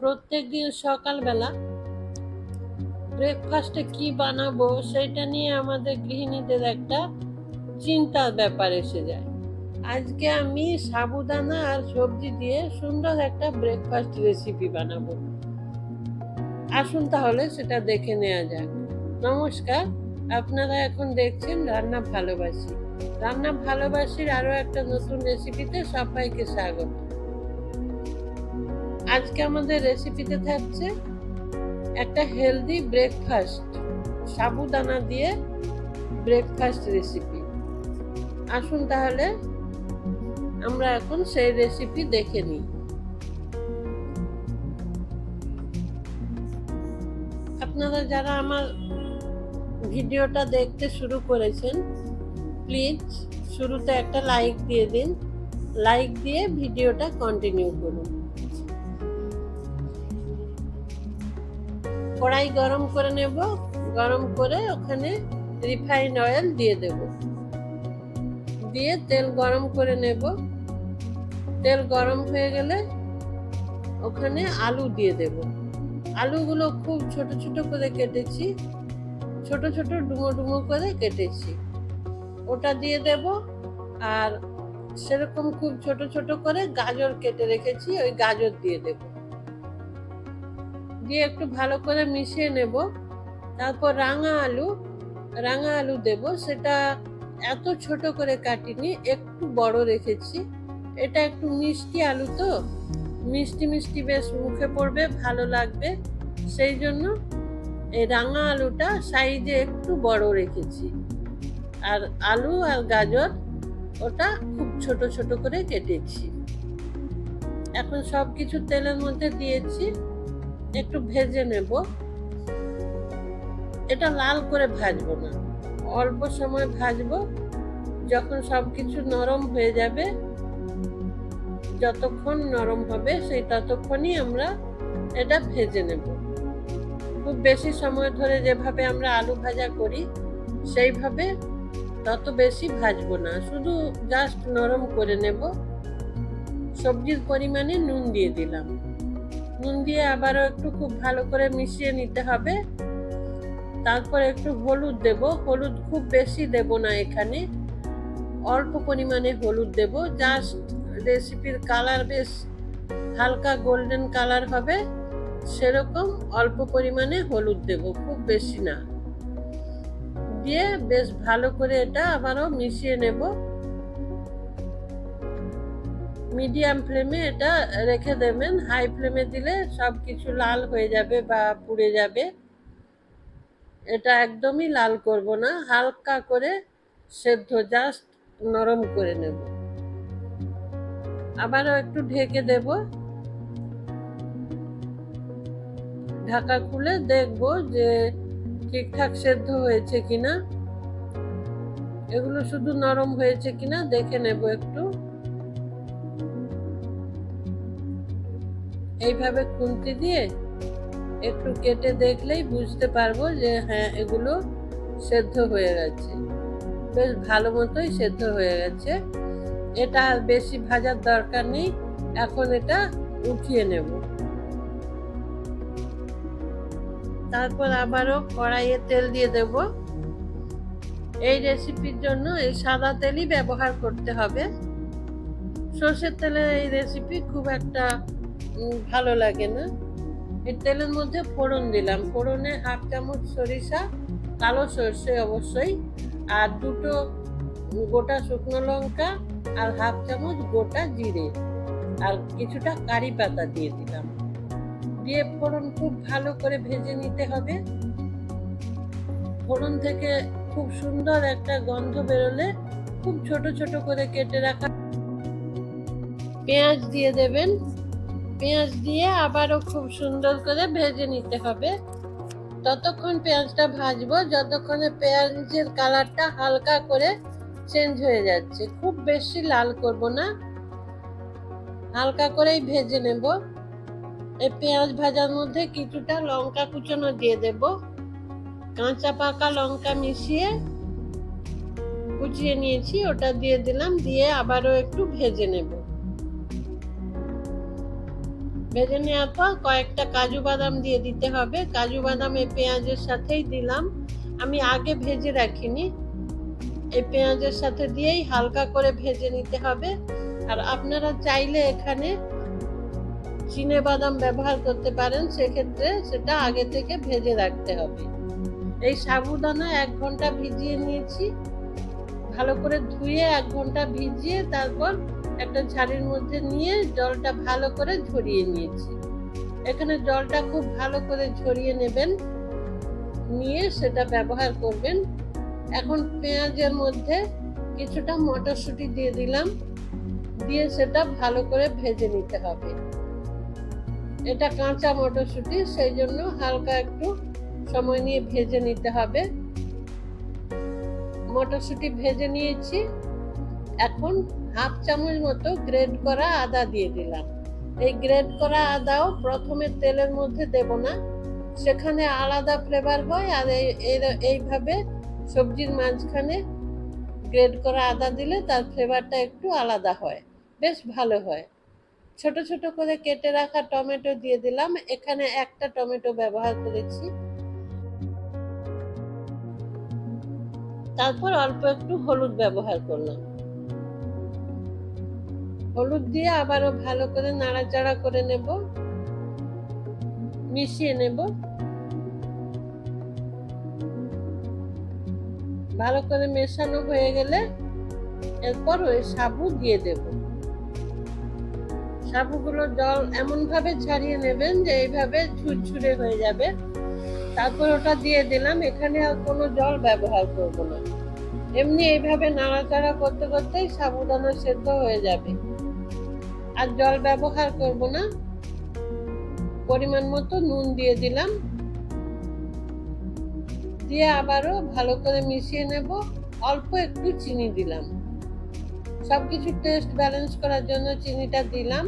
প্রত্যেক দিন সকালবেলা ব্রেকফাস্টে কি বানাবো সেটা নিয়ে আমাদের গৃহিণীদের একটা চিন্তার ব্যাপার এসে যায়। আজকে আমি সাবুদানা আর সবজি দিয়ে সুন্দর একটা ব্রেকফাস্ট রেসিপি বানাবো। আসুন তাহলে সেটা দেখে নেওয়া যাক। নমস্কার, আপনারা এখন দেখছেন রান্না ভালোবাসি। রান্না ভালোবাসির আরও একটা নতুন রেসিপিতে সবাইকে স্বাগত। আজকে আমাদের রেসিপিতে থাকছে একটা হেলদি ব্রেকফাস্ট সাবুদানা দিয়ে ব্রেকফাস্ট রেসিপি আসুন তাহলে, আমরা এখন সেই রেসিপি দেখে নিই। আপনারা যারা আমার ভিডিওটা দেখতে শুরু করেছেন প্লিজ শুরুতে একটা লাইক দিয়ে দিন। লাইক দিয়ে ভিডিওটা কন্টিনিউ করুন। কড়াই গরম করে নেব। গরম করে ওখানে রিফাইন অয়েল দিয়ে দেব। দিয়ে তেল গরম করে নেব। তেল গরম হয়ে গেলে ওখানে আলু দিয়ে দেব। আলুগুলো খুব ছোট ছোট করে কেটেছি। ছোট ছোট ডুমো ডুমো করে কেটেছি। ওটা দিয়ে দেব আর সেরকম খুব ছোট ছোট করে গাজর কেটে রেখেছি। ওই গাজর দিয়ে দেব। দিয়ে একটু ভালো করে মিশিয়ে নেব। তারপর রাঙা আলু রাঙা আলু দেব। সেটা এত ছোট করে কাটিনি, একটু বড় রেখেছি। এটা একটু মিষ্টি আলু তো, মিষ্টি মিষ্টি বেশ মুখে পড়বে, ভালো লাগবে। সেই জন্য এই রাঙা আলুটা সাইজে একটু বড় রেখেছি। আর আলু আর গাজর ওটা খুব ছোট ছোট করে কেটেছি। এখন সব কিছু তেলের মধ্যে দিয়েছি। একটু ভেজে নেব। এটা লাল করে ভাজবো না। অল্প সময় ভাজবো। যখন সব কিছু নরম হয়ে যাবে, যতক্ষণ নরম হবে, সেই ততক্ষণই আমরা এটা ভেজে নেব। খুব বেশি সময় ধরে যেভাবে আমরা আলু ভাজা করি, সেইভাবে তত বেশি ভাজবো না। শুধু জাস্ট নরম করে নেব। সবজির পরিমাণে নুন দিয়ে দিলাম। নুন দিয়ে আবারও একটু খুব ভালো করে মিশিয়ে নিতে হবে। তারপর একটু হলুদ দেব। হলুদ খুব বেশি দেব না এখানে। অল্প পরিমাণে হলুদ দেব। জাস্ট রেসিপির কালার বেশ হালকা গোল্ডেন কালার হবে। সেরকম অল্প পরিমাণে হলুদ দেব, খুব বেশি না। দিয়ে বেশ ভালো করে এটা আবারও মিশিয়ে নেব। মিডিয়াম ফ্লেমে এটা রেখে দেবেন। হাই ফ্লেমে দিলে সব কিছু লাল হয়ে যাবে বা পুড়ে যাবে। এটা একদমই লাল করব না, হালকা করে সেদ্ধ জাস্ট নরম করে নেব। আবারও একটু ঢেকে দেব। ঢাকা খুলে দেখব যে ঠিকঠাক সেদ্ধ হয়েছে কিনা। এগুলো শুধু নরম হয়েছে কিনা দেখে নেব একটু। এইভাবে খুন্তি দিয়ে একটু কেটে দেখলেই বুঝতে পারব যে হ্যাঁ এগুলো সেদ্ধ হয়ে গেছে। বেশ ভালো মতোই সেদ্ধ হয়ে গেছে। এটা আর বেশি ভাজার দরকার নেই। এখন এটা উঠিয়ে নেব। তারপর আবারও কড়াইয়ে তেল দিয়ে দেব। এই রেসিপির জন্য এই সাদা তেলই ব্যবহার করতে হবে। সর্ষের তেলের এই রেসিপি খুব একটা ভালো লাগে না। এই তেলের মধ্যে ফোড়ন দিলাম। ফোড়নে হাফ চামচ সরিষা, কালো সর্ষে অবশ্যই, আর দুটো গোটা শুকনো লঙ্কা আর হাফ চামচ গোটা জিরে। আর কিছুটা কারি পাতা দিয়ে দিলাম। দিয়ে ফোড়ন খুব ভালো করে ভেজে নিতে হবে। ফোড়ন থেকে খুব সুন্দর একটা গন্ধ বেরোলে খুব ছোট ছোট করে কেটে রাখা। পেঁয়াজ দিয়ে দেবেন। পেঁয়াজ দিয়ে আবারও খুব সুন্দর করে ভেজে নিতে হবে। ততক্ষণ পেঁয়াজটা ভাজবো, যতক্ষণে পেঁয়াজের কালারটা হালকা করে চেঞ্জ হয়ে যাচ্ছে। খুব বেশি লাল করব না, হালকা করেই ভেজে নেব। এই পেঁয়াজ ভাজার মধ্যে কিছুটা লঙ্কা কুচনো দিয়ে দেব। কাঁচা পাকা লঙ্কা মিশিয়ে কুচিয়ে নিয়েছি, ওটা দিয়ে দিলাম, দিয়ে আবারও একটু ভেজে নেব। ভেজে নেওয়ার পর কয়েকটা কাজু বাদাম দিয়ে দিতে হবে। কাজু বাদাম এই পেঁয়াজের সাথেই দিলাম। আমি আগে ভেজে রাখিনি। এই পেঁয়াজের সাথে দিয়েই হালকা করে ভেজে নিতে হবে। আর আপনারা চাইলে এখানে চিনে বাদাম ব্যবহার করতে পারেন। সেক্ষেত্রে সেটা আগে থেকে ভেজে রাখতে হবে। এই সাবুদানা এক ঘণ্টা ভিজিয়ে নিয়েছি। ভালো করে ধুয়ে এক ঘণ্টা ভিজিয়ে তারপর একটা ঝাড়ির মধ্যে নিয়ে জলটা ভালো করে ঝরিয়ে নিয়েছি। এখানে জলটা খুব ভালো করে ঝরিয়ে নেবেন। নিয়ে সেটা ব্যবহার করবেন। এখন পেঁয়াজের মধ্যে কিছুটা মটরশুঁটি দিয়ে দিলাম। দিয়ে সেটা ভালো করে ভেজে নিতে হবে। এটা কাঁচা মটরশুঁটি, সেই জন্য হালকা একটু সময় নিয়ে ভেজে নিতে হবে। মটরশুঁটি ভেজে নিয়েছি। এখন হাফ চামচ মতো গ্রেড করা আদা দিয়ে দিলাম। এই গ্রেড করা আদাও প্রথমে তেলের মধ্যে দেব না। সেখানে আলাদা ফ্লেভার হয় আর এই, এই- এইভাবে সবজির মাঝখানে গ্রেড করা আদা দিলে তার ফ্লেভারটা একটু আলাদা হয়। বেশ ভালো হয়। ছোট ছোট করে কেটে রাখা টমেটো দিয়ে দিলাম। এখানে একটা টমেটো ব্যবহার করেছি। তারপর অল্প একটু হলুদ ব্যবহার করলাম। হলুদ দিয়ে আবারও ভালো করে নাড়াচাড়া করে নেব। মিশিয়ে নেব। ভালো করে মেশানো হয়ে গেলে এরপর ওই সাবু দিয়ে দেব। সাবুগুলো জল এমন ভাবে ছাড়িয়ে নেবেন যে এইভাবে ঝুরঝুরে হয়ে যাবে। তারপর ওটা দিয়ে দিলাম। এখানে আর কোনো জল ব্যবহার করব না। এমনি এইভাবে নাড়াচাড়া করতে করতেই সাবুদানা সেদ্ধ হয়ে যাবে। আর জল ব্যবহার করব না। পরিমাণ মতো নুন দিয়ে দিলাম। দিয়ে আবারও ভালো করে মিশিয়ে নেব। অল্প একটু চিনি দিলাম। সব কিছু টেস্ট ব্যালেন্স করার জন্য চিনিটা দিলাম।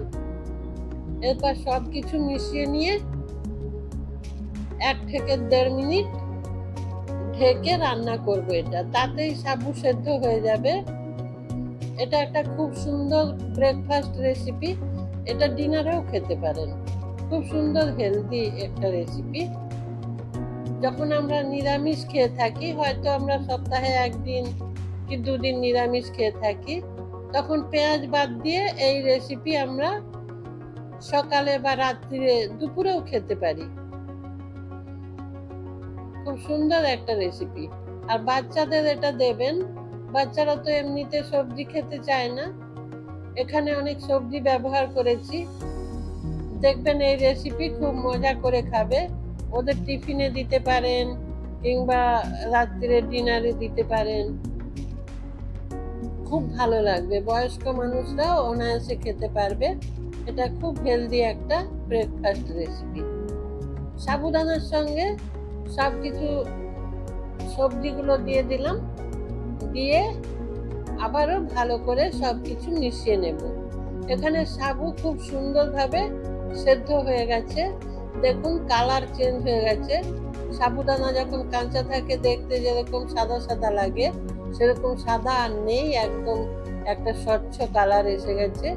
এরপর সব কিছু মিশিয়ে নিয়ে এক থেকে দেড় মিনিট ঢেকে রান্না করব এটা। তাতেই সাবু সেদ্ধ হয়ে যাবে। এটা একটা খুব সুন্দর ব্রেকফাস্ট রেসিপি এটা ডিনারেও খেতে পারেন। খুব সুন্দর হেলদি একটা রেসিপি যখন আমরা নিরামিষ খেয়ে থাকি, হয়তো আমরা সপ্তাহে একদিন কি দুদিন নিরামিষ খেয়ে থাকি, তখন পেঁয়াজ বাদ দিয়ে এই রেসিপি আমরা সকালে বা রাত্রিরে দুপুরেও খেতে পারি। খুব সুন্দর একটা রেসিপি আর বাচ্চাদের এটা দেবেন বাচ্চারা তো এমনিতে সবজি খেতে চায় না। এখানে অনেক সবজি ব্যবহার করেছি। দেখবেন এই রেসিপি খুব মজা করে খাবে। ওদের টিফিনে দিতে পারেন কিংবা রাত্রে ডিনারে দিতে পারেন। খুব ভালো লাগবে। বয়স্ক মানুষরাও অনায়াসে খেতে পারবে। এটা খুব হেলদি একটা ব্রেকফাস্ট রেসিপি সাবুদানার সঙ্গে সব কিছু সবজিগুলো দিয়ে দিলাম। দিয়ে আবারও ভালো করে সব কিছু মিশিয়ে নেব। এখানে সাবু খুব সুন্দরভাবে সেদ্ধ হয়ে গেছে। দেখুন, কালার চেঞ্জ হয়ে গেছে। সাবুদানা যখন কাঁচা থাকে, দেখতে যেরকম সাদা সাদা লাগে, সেরকম সাদা আর নেই, একদম একটা স্বচ্ছ কালার এসে গেছে।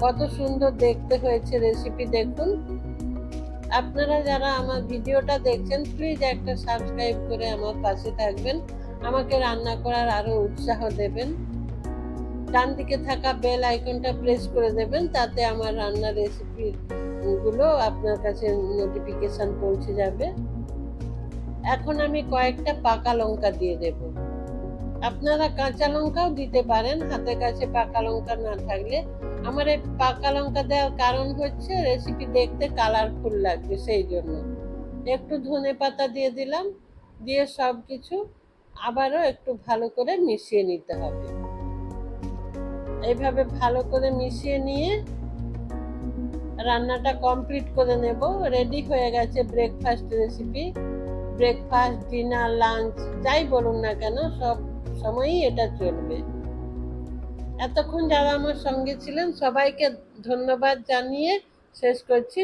কত সুন্দর দেখতে হয়েছে রেসিপি দেখুন। আপনারা যারা আমার ভিডিওটা দেখছেন, প্লিজ একটা সাবস্ক্রাইব করে আমার পাশে থাকবেন। আমাকে রান্না করার আরও উৎসাহ দেবেন। ডান দিকে থাকা বেল আইকনটা প্রেস করে দেবেন, তাতে আমার রান্নার রেসিপি গুলো আপনার কাছে নোটিফিকেশন পৌঁছে যাবে। এখন আমি কয়েকটা পাকা লঙ্কা দিয়ে দেব। আপনারা কাঁচা লঙ্কাও দিতে পারেন, হাতের কাছে পাকা লঙ্কা না থাকলে। আমার এই পাকা লঙ্কা দেওয়ার কারণ হচ্ছে রেসিপি দেখতে কালারফুল লাগবে, সেই জন্য। একটু ধনে পাতা দিয়ে দিলাম, দিয়ে সব কিছু আবারও একটু ভালো করে মিশিয়ে নিতে হবে। এইভাবে ভালো করে মিশিয়ে নিয়ে রান্নাটা কমপ্লিট করে নেব। রেডি হয়ে গেছে breakfast recipe breakfast dinner lunch যাই বলুন না কেন, সব সময়ই এটা চলবে। এতক্ষণ যারা আমার সঙ্গে ছিলেন, সবাইকে ধন্যবাদ জানিয়ে শেষ করছি।